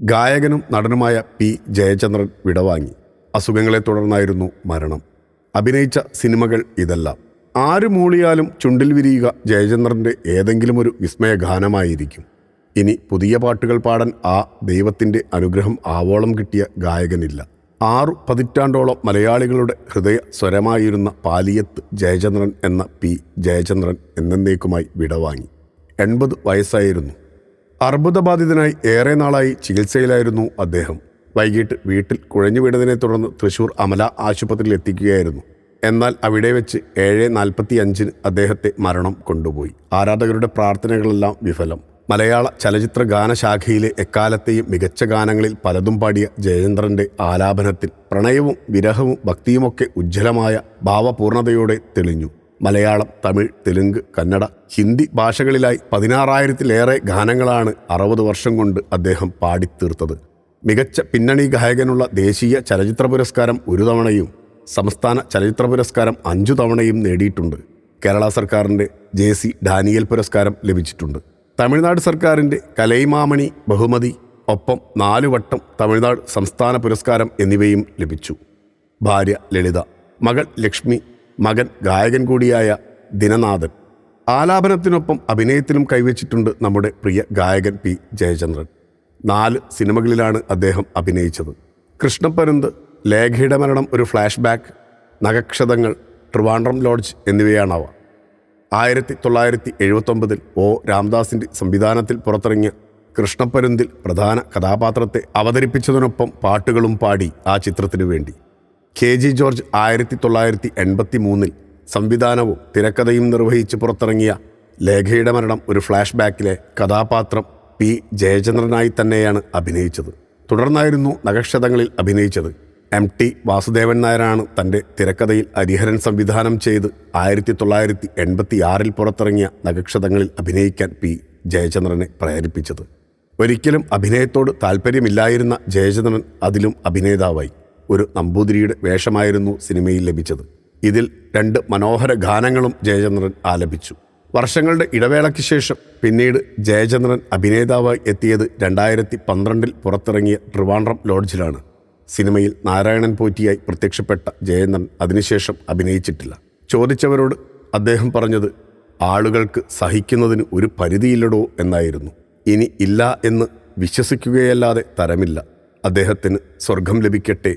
ഗായകനും നടനുമായ പി. ജയചന്ദ്രൻ വിടവാങ്ങി. അസുഖങ്ങളെ തുടർന്നായിരുന്നു മരണം. അഭിനയിച്ച സിനിമകൾ ഇതെല്ലാം. ആര് മൂളിയാലും ചുണ്ടിൽ വിരിയുക ജയചന്ദ്രന്റെ ഏതെങ്കിലും ഒരു വിസ്മയ ഗാനമായിരിക്കും. ഇനി പുതിയ പാട്ടുകൾ പാടാൻ ആ ദൈവത്തിന്റെ അനുഗ്രഹം ആവോളം കിട്ടിയ ഗായകനില്ല. ആറു പതിറ്റാണ്ടോളം മലയാളികളുടെ ഹൃദയ സ്വരമായിരുന്ന പാലിയത്ത് ജയചന്ദ്രൻ എന്ന പി. ജയചന്ദ്രൻ എന്നേക്കുമായി വിടവാങ്ങി. എൺപത് വയസ്സായിരുന്നു. അർബുദബാധിതനായി ഏറെ നാളായി ചികിത്സയിലായിരുന്നു അദ്ദേഹം. വൈകിട്ട് വീട്ടിൽ കുഴഞ്ഞു വീണതിനെ തുടർന്ന് തൃശൂർ അമല ആശുപത്രിയിൽ എത്തിക്കുകയായിരുന്നു. എന്നാൽ അവിടെ വെച്ച് ഏഴ് നാൽപ്പത്തി അഞ്ചിന് അദ്ദേഹത്തെ മരണം കൊണ്ടുപോയി. ആരാധകരുടെ പ്രാർത്ഥനകളെല്ലാം വിഫലം. മലയാള ചലച്ചിത്ര ഗാനശാഖയിലെ എക്കാലത്തെയും മികച്ച ഗാനങ്ങളിൽ പലതും പാടിയ ജയചന്ദ്രന്റെ ആലാപനത്തിൽ പ്രണയവും വിരഹവും ഭക്തിയുമൊക്കെ ഉജ്ജ്വലമായ ഭാവപൂർണതയോടെ തെളിഞ്ഞു. മലയാളം തമിഴ് തെലുങ്ക് കന്നഡ ഹിന്ദി ഭാഷകളിലായി പതിനാറായിരത്തിലേറെ ഗാനങ്ങളാണ് അറുപത് വർഷം കൊണ്ട് അദ്ദേഹം പാടിത്തീർത്തത്. മികച്ച പിന്നണി ഗായകനുള്ള ദേശീയ ചലച്ചിത്ര പുരസ്കാരം ഒരു തവണയും സംസ്ഥാന ചലച്ചിത്ര പുരസ്കാരം അഞ്ചു തവണയും നേടിയിട്ടുണ്ട്. കേരള സർക്കാരിന്റെ ജെ സി ഡാനിയൽ പുരസ്കാരം ലഭിച്ചിട്ടുണ്ട്. തമിഴ്നാട് സർക്കാരിന്റെ കലൈമാമണി ബഹുമതി ഒപ്പം നാലു വട്ടം തമിഴ്നാട് സംസ്ഥാന പുരസ്കാരം എന്നിവയും ലഭിച്ചു. ഭാര്യ ലളിത മകൾ ലക്ഷ്മി മകൻ ഗായകൻ കൂടിയായ ദിനനാഥൻ. ആലാപനത്തിനൊപ്പം അഭിനയത്തിലും കൈവച്ചിട്ടുണ്ട് നമ്മുടെ പ്രിയ ഗായകൻ പി. ജയചന്ദ്രൻ. നാല് സിനിമകളിലാണ് അദ്ദേഹം അഭിനയിച്ചത്. കൃഷ്ണപ്പരുന്ത് ലേഖയുടെ മരണം ഒരു ഫ്ലാഷ് ബാക്ക് നഗക്ഷതങ്ങൾ ട്രിവാൻഡ്രം ലോഡ്ജ് എന്നിവയാണവ. ആയിരത്തി തൊള്ളായിരത്തി എഴുപത്തൊമ്പതിൽ ഒ. രാംദാസിന്റെ സംവിധാനത്തിൽ പുറത്തിറങ്ങിയ കൃഷ്ണപ്പരുന്തിൽ പ്രധാന കഥാപാത്രത്തെ അവതരിപ്പിച്ചതിനൊപ്പം പാട്ടുകളും പാടി ആ ചിത്രത്തിനു വേണ്ടി. കെ ജി ജോർജ് ആയിരത്തി തൊള്ളായിരത്തി എൺപത്തി മൂന്നിൽ സംവിധാനവും തിരക്കഥയും നിർവഹിച്ച് പുറത്തിറങ്ങിയ ലേഖയുടെ മരണം ഒരു ഫ്ലാഷ് ബാക്കിലെ കഥാപാത്രം പി ജയചന്ദ്രനായി തന്നെയാണ് അഭിനയിച്ചത്. തുടർന്നായിരുന്നു നഗക്ഷതങ്ങളിൽ അഭിനയിച്ചത്. എം ടി വാസുദേവൻ നായരാണ് തന്റെ തിരക്കഥയിൽ ഹരിഹരൻ സംവിധാനം ചെയ്ത് ആയിരത്തി തൊള്ളായിരത്തി എൺപത്തി ആറിൽ പുറത്തിറങ്ങിയ നഗക്ഷതങ്ങളിൽ അഭിനയിക്കാൻ പി ജയചന്ദ്രനെ പ്രേരിപ്പിച്ചത്. ഒരിക്കലും അഭിനയത്തോട് താല്പര്യമില്ലായിരുന്ന ജയചന്ദ്രൻ അതിലും അഭിനേതാവായി. ഒരു നമ്പൂതിരിയുടെ വേഷമായിരുന്നു സിനിമയിൽ ലഭിച്ചത്. ഇതിൽ രണ്ട് മനോഹര ഗാനങ്ങളും ജയചന്ദ്രൻ ആലപിച്ചു. വർഷങ്ങളുടെ ഇടവേളയ്ക്ക് ശേഷം പിന്നീട് ജയചന്ദ്രൻ അഭിനേതാവായി എത്തിയത് രണ്ടായിരത്തി പന്ത്രണ്ടിൽ പുറത്തിറങ്ങിയ ട്രിവാൻഡ്രം ലോഡ്ജിലാണ്. സിനിമയിൽ നാരായണൻ പോറ്റിയായി പ്രത്യക്ഷപ്പെട്ട ജയചന്ദ്രൻ അതിനുശേഷം അഭിനയിച്ചിട്ടില്ല. ചോദിച്ചവരോട് അദ്ദേഹം പറഞ്ഞത് ആളുകൾക്ക് സഹിക്കുന്നതിന് ഒരു പരിധിയില്ലടോ എന്നായിരുന്നു. ഇനി ഇല്ല എന്ന് വിശ്വസിക്കുകയല്ലാതെ തരമില്ല. അദ്ദേഹത്തിന് സ്വർഗം ലഭിക്കട്ടെ